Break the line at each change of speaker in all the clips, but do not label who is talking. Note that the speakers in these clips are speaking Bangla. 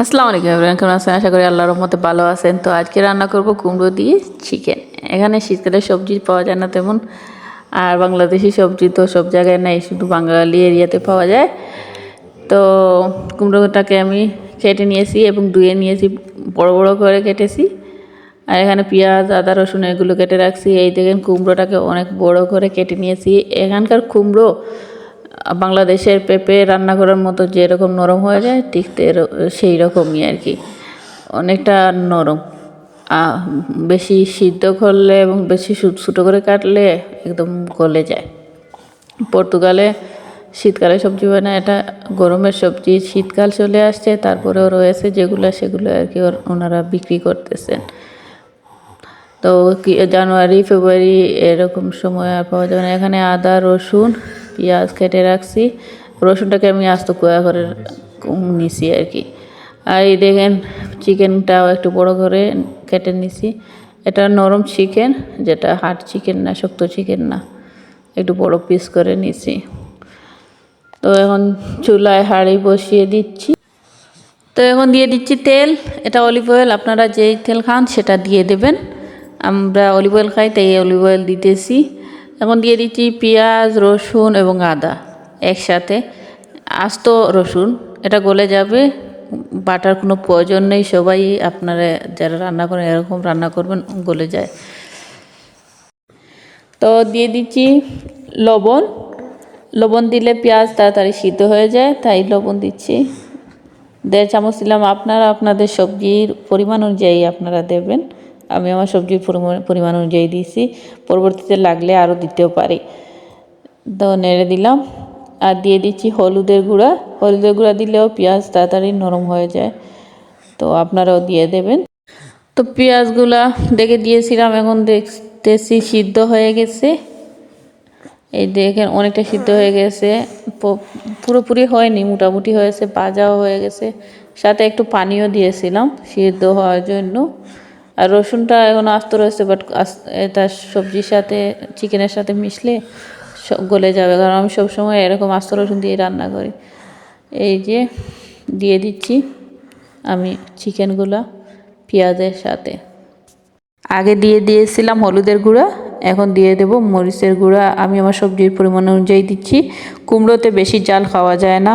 আসসালামু আলাইকুম এভরিওয়ান কেমন আছেন? আশা করি আল্লাহর রহমতে ভালো আছেন। তো আজকে রান্না করব কুমড়ো দিয়ে চিকেন এখানে শীতকালে সবজি পাওয়া যায় না তেমন। আর বাংলাদেশি সবজি তো সব জায়গায় নাই, শুধু বাঙালি এরিয়াতে পাওয়া যায়। তো কুমড়োটাকে আমি কেটে নিয়েছি এবং ধুয়ে নিয়েছি, বড় বড় করে কেটেছি। আর এখানে পেঁয়াজ, আদা, রসুন এগুলো কেটে রাখছি। এই দেখেন কুমড়োটাকে অনেক বড় করে কেটে নিয়েছি। এখানকার কুমড়ো বাংলাদেশের পেঁপে রান্না করার মতো যেরকম নরম হয়ে যায়, ঠিক সেই রকমই আর কি। অনেকটা নরম। বেশি সিদ্ধ করলে এবং বেশি ছুট- করে কাটলে একদম গলে যায়। পর্তুগালে শীতকালে সবজি বানায় এটা গরমের সবজি। শীতকাল চলে আসছে, তারপরেও রয়েছে যেগুলো, সেগুলো আর কি ওনারা বিক্রি করতেছেন। তো জানুয়ারি, ফেব্রুয়ারি এরকম সময় আর পাওয়া যাবে না। এখানে আদা, রসুন পেঁয়াজ কেটে রাখছি। রসুনটাকে আমি আস্ত কোয়া করে নিছি আর কি আর এই দেখেন, চিকেনটাও একটু বড় করে কেটে নিছি। এটা নরম চিকেন, যেটা হার্ড চিকেন না, শক্ত চিকেন না। একটু বড় পিস করে নিছি। তো এখন চুলায় হাঁড়ি বসিয়ে দিচ্ছি। তো এখন দিয়ে দিচ্ছি তেল। এটা অলিভ অয়েল আপনারা যেই তেল খান সেটা দিয়ে দেবেন। আমরা অলিভ অয়েল খাই, তাই অলিভ অয়েল দিতেছি। এখন দিয়ে দিচ্ছি পেঁয়াজ, রসুন এবং আদা। একসাথে আস্ত রসুন। এটা গলে যাবে। বাটার কোনো প্রয়োজন নেই। সবাই আপনারা যারা রান্না করেন, এরকম রান্না করবেন, গলে যায়। তো দিয়ে দিচ্ছি লবণ। লবণ দিলে পেঁয়াজ তাড়াতাড়ি সিদ্ধ হয়ে যায়, তাই লবণ দিচ্ছি। দেড় চামচ দিলাম আপনারা। আপনাদের সবজির পরিমাণ অনুযায়ী আপনারা দেবেন। আমি আমার সবজির পরিমাণ অনুযায়ী দিয়েছি। পরবর্তীতে লাগলে আরও দিতেও পারি। তো নেড়ে দিলাম। আর দিয়ে দিচ্ছি হলুদের গুঁড়া। হলুদের গুঁড়া দিলেও পেঁয়াজ তাড়াতাড়ি নরম হয়ে যায়। তো আপনারাও দিয়ে দেবেন। তো পেঁয়াজগুলা দেখে দিয়েছিলাম, এখন দেখতেছি সিদ্ধ হয়ে গেছে। এই দেখেন অনেকটা সিদ্ধ হয়ে গেছে। পুরোপুরি হয়নি, মোটামুটি হয়েছে, ভাজাও হয়ে গেছে। সাথে একটু পানিও দিয়েছিলাম সিদ্ধ হওয়ার জন্য। আর রসুনটা এখন আস্ত রয়েছে বাট এটা সবজির সাথে চিকেনের সাথে মিশলে গলে যাবে। কারণ আমি সবসময় এরকম আস্ত রসুন দিয়ে রান্না করি। এই যে দিয়ে দিচ্ছি আমি চিকেনগুলো পেঁয়াজের সাথে। আগে দিয়ে দিয়েছিলাম হলুদের গুঁড়া, এখন দিয়ে দেব মরিচের গুঁড়া। আমি আমার সবজির পরিমাণ অনুযায়ী দিচ্ছি। কুমড়োতে বেশি জাল খাওয়া যায় না।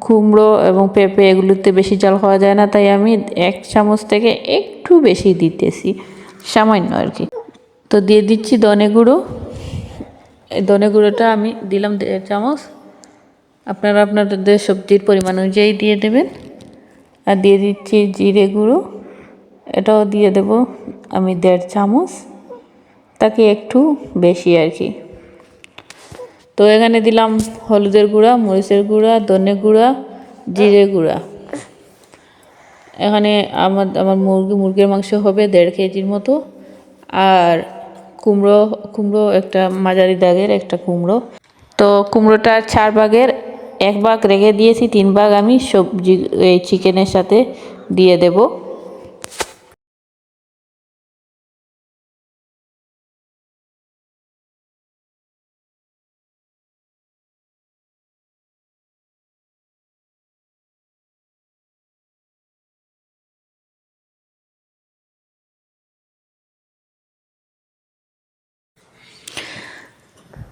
কুমড়ো এবং পেঁপে এগুলোতে বেশি জাল খাওয়া যায় না, তাই আমি এক চামচ থেকে একটু বেশি দিতেছি, সামান্য আর কি। তো দিয়ে দিচ্ছি দনে গুঁড়ো। এই ধনে গুঁড়োটা আমি দিলাম দেড় চামচ। আপনারা আপনাদের সবজির পরিমাণ অনুযায়ী দিয়ে দেবেন। আর দিয়ে দিচ্ছি জিরে গুঁড়ো। এটাও দিয়ে দেব আমি দেড় চামচ। তাকে একটু বেশি আর কি। তো এখানে দিলাম হলুদের গুঁড়া, মরিচের গুঁড়া, ধনে গুঁড়া, জিরে গুঁড়া। এখানে আমার আমার মুরগি, মুরগির মাংস হবে দেড় কেজির মতো। আর কুমড়ো কুমড়ো একটা মাঝারি দাগের একটা কুমড়ো। তো কুমড়োটার চার ভাগের এক ভাগ রেখে দিয়েছি, তিন ভাগ আমি সবজি, এই চিকেনের সাথে দিয়ে দেবো।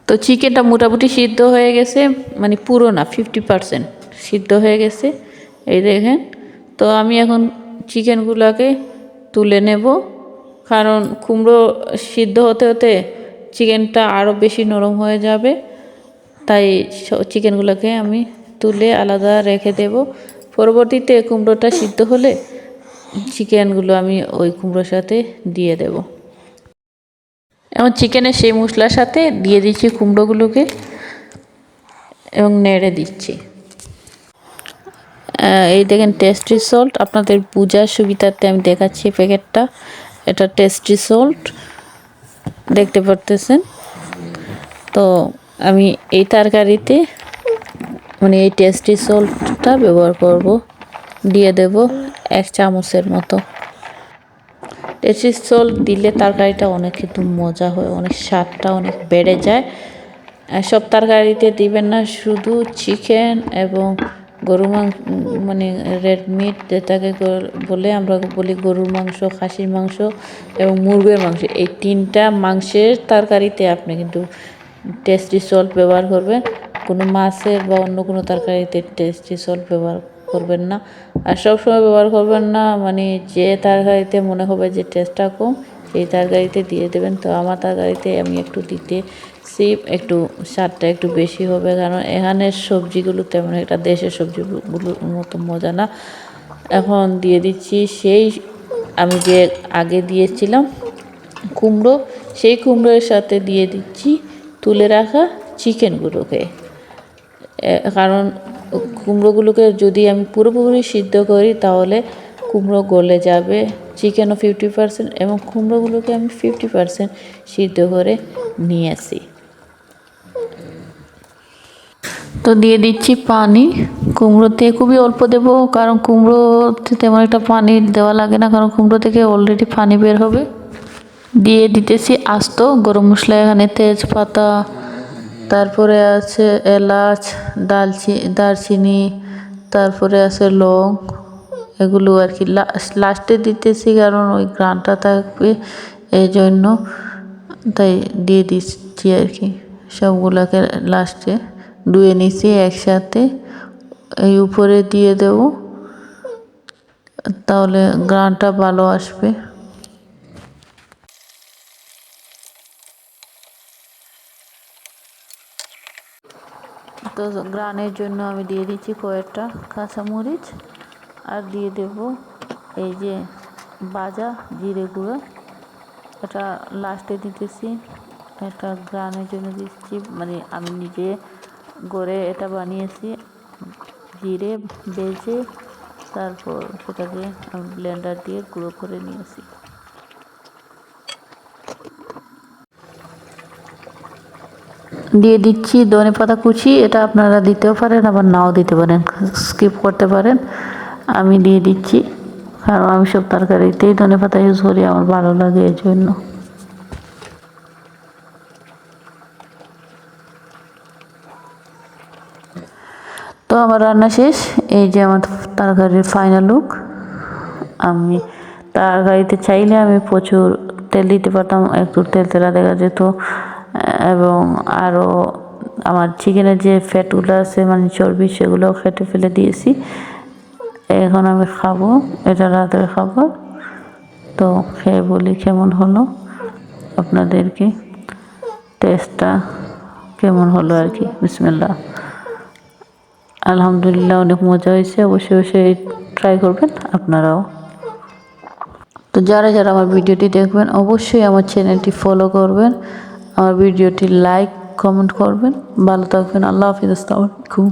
তো চিকেনটা মোটামুটি সিদ্ধ হয়ে গেছে মানে পুরো না ফিফটি পারসেন্ট সিদ্ধ হয়ে গেছে। এই দেখেন, তো আমি এখন চিকেনগুলোকে তুলে নেব। কারণ কুমড়ো সিদ্ধ হতে হতে চিকেনটা আরও বেশি নরম হয়ে যাবে। তাই চিকেনগুলোকে আমি তুলে আলাদা রেখে দেব। পরবর্তীতে কুমড়োটা সিদ্ধ হলে চিকেনগুলো আমি ওই কুমড়োর সাথে দিয়ে দেবো। এবং চিকেনের সেই মশলার সাথে দিয়ে দিচ্ছি কুমড়োগুলোকে এবং নেড়ে দিচ্ছি। এই দেখেন টেস্টি সল্ট আপনাদের পূজার সুবিধার্থে আমি দেখাচ্ছি প্যাকেটটা। এটা টেস্টি সল্ট দেখতে পারতেছেন? তো আমি এই তরকারিতে মানে এই টেস্টি সল্টটা ব্যবহার করব, দিয়ে দেব এক চামচের মতো। টেস্টি সল্ট দিলে তরকারিটা অনেক কিন্তু মজা হয়, অনেক স্বাদটা অনেক বেড়ে যায়। সব তরকারিতে দিবেন না, শুধু চিকেন এবং গরু মাংস মানে রেড মিট যেটাকে বলে আমরা বলি গরুর মাংস, খাসির মাংস এবং মুরগের মাংস। এই তিনটা মাংসের তরকারিতে আপনি কিন্তু টেস্টি সল্ট ব্যবহার করবেন। কোনো মাছের বা অন্য কোনো তরকারিতে টেস্টি সল্ট ব্যবহার করবেন না। আর সবসময় ব্যবহার করবেন না মানে যে তরকারিতে মনে হবে যে টেস্টটা কম, সেই তরকারিতে দিয়ে দেবেন। তো আমার তরকারিতে আমি একটু দিতে, সিপ একটু, স্বাদটা একটু বেশি হবে, কারণ এখানের সবজিগুলো তেমন একটা দেশের সবজিগুলোর মতো মজা না। এখন দিয়ে দিচ্ছি সেই, আমি যে আগে দিয়েছিলাম কুমড়ো, সেই কুমড়োর সাথে দিয়ে দিচ্ছি তুলে রাখা চিকেনগুলোকে কারণ কুমড়োগুলোকে যদি আমি পুরোপুরি সিদ্ধ করি, তাহলে কুমড়ো গলে যাবে। চিকেনও ফিফটি পার্সেন্ট এবং কুমড়োগুলোকে আমি ফিফটি পার্সেন্ট সিদ্ধ করে নিয়ে আসি তো দিয়ে দিচ্ছি পানি। কুমড়োতে খুবই অল্প দেবো, কারণ কুমড়োতে তেমন একটা পানি দেওয়া লাগে না, কারণ কুমড়ো থেকে অলরেডি পানি বের হবে। দিয়ে দিতেছি আস্ত, গরম মশলা এখানে তেজপাতা তারপরে আছে এলাচ দালচি দারচিনি, তারপরে আছে লং। এগুলো আর কি লাস্টে দিতেছি কারণ ওই গ্রানটা থাকবে এই জন্য তাই দিয়ে দিচ্ছি আর কি। সবগুলোকে লাস্টে ধুয়ে নিছি একসাথে। এই উপরে দিয়ে দেবো। তাহলে গ্রানটা ভালো আসবে। তো গ্রানের জন্য আমি দিয়ে দিচ্ছি কয়েকটা কাঁচামরিচ আর দিয়ে দেব এই যে বাজা জিরে গুঁড়ো। এটা লাস্টে দিতেছি। এটা গ্রানের জন্য দিচ্ছি। মানে আমি নিজে গড়ে এটা বানিয়েছি। জিরে বেজে তারপর সেটাকে ব্লেন্ডার দিয়ে গুঁড়ো করে নিয়েছি। দিয়ে দিচ্ছি ধনে পাতা কুচি, এটা আপনারা দিতেও পারেন, আবার নাও দিতে পারেন স্কিপ করতে পারেন। আমি দিয়ে দিচ্ছি, কারণ আমি সব তরকারিতেই ধনে পাতা ইউজ করি, আমার ভালো লাগে এই জন্য। তো আমার রান্না শেষ, এই যে আমার তরকারির ফাইনাল লুক আমি তরকারিতে চাইলে আমি প্রচুর তেল দিতে পারতাম, একটু তেল তেলা দেখা যেত। এবং আরও আমার চিকেনের যে ফ্যাটগুলো আছে মানে চর্বি সেগুলোও খেটে ফেলে দিয়েছি। এখন আমি খাব, এটা রাতের খাবার তো খেয়ে বলি কেমন হলো আপনাদেরকে? টেস্টটা কেমন হলো আর কি? বিসমিল্লা আলহামদুলিল্লাহ অনেক মজা হয়েছে, অবশ্যই অবশ্যই ট্রাই করবেন আপনারাও। তো যারা যারা আমার ভিডিওটি দেখবেন, অবশ্যই আমার চ্যানেলটি ফলো করবেন। আমার ভিডিওটি লাইক কমেন্ট করবেন। ভালো থাকবেন। আল্লাহ হাফিজ আসসালামু আলাইকুম।